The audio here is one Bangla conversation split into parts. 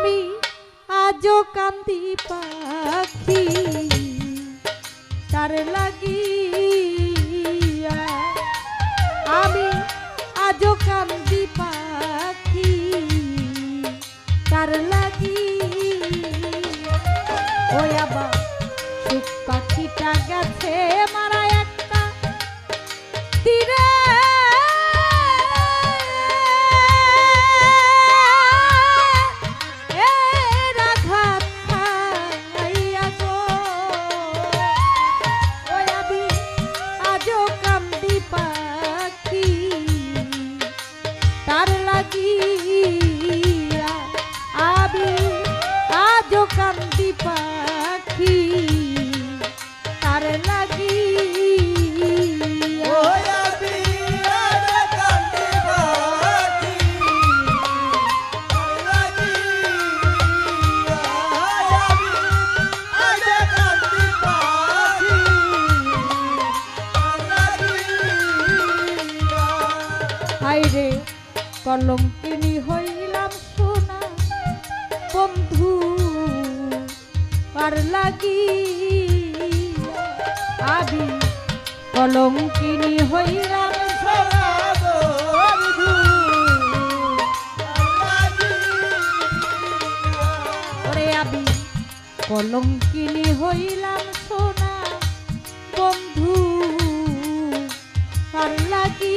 আমি আজও কান্দি পাখি তার লাগিয়া আমি আজও কান্দি পাখি তার লাগি ওই আবার কলঙ্কিনী হইলাম সোনা। বন্ধু আর লাগি আমি কলঙ্কিনী হইলাম কলঙ্কিনী হইলাম সোনা। বন্ধু লাগি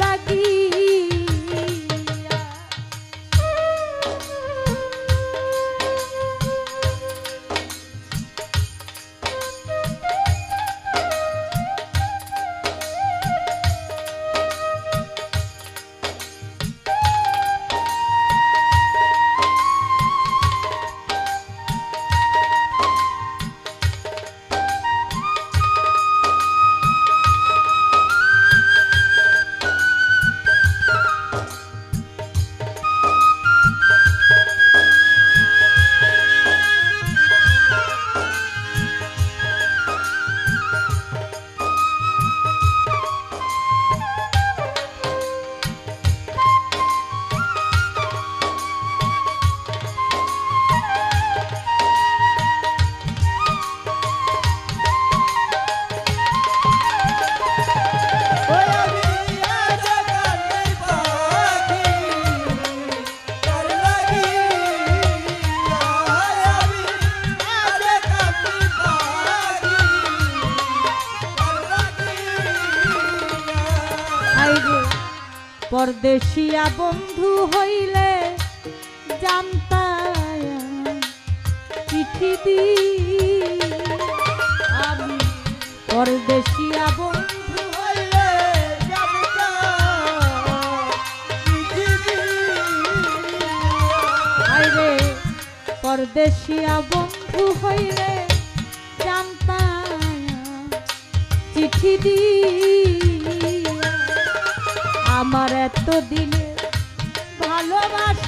তার পরদেশিয়া বন্ধু হইলে জানতায় চিঠি দি আমি পরদেশিয়া বন্ধু পরদেশিয়া বন্ধু হইলে জানতায় চিঠি দি আমার এত দিনে ভালোবাসা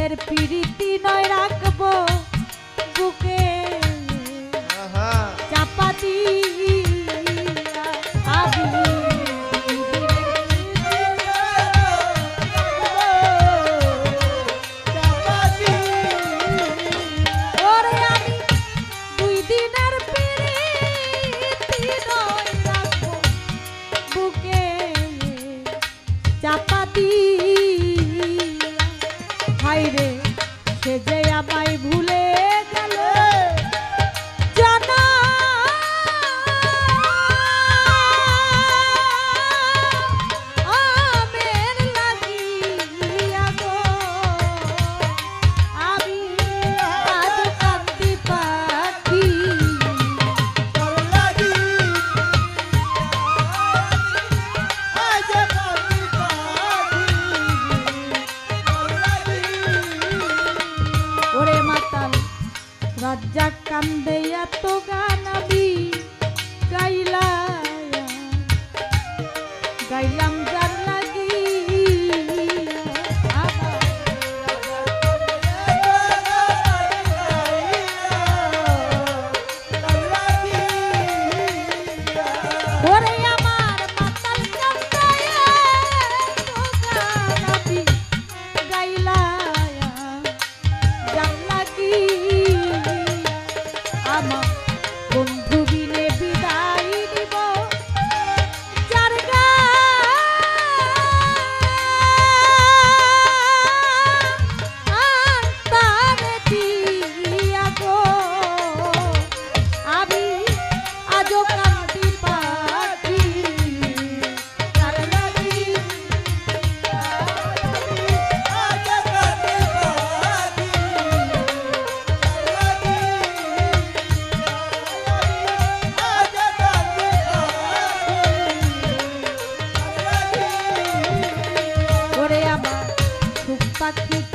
এর পিড়িতি নয় রাখব বুকে ভাইরে সে যে আমায় ভুল রাজ্জাক কান্দে এত গান গাইলা পাখি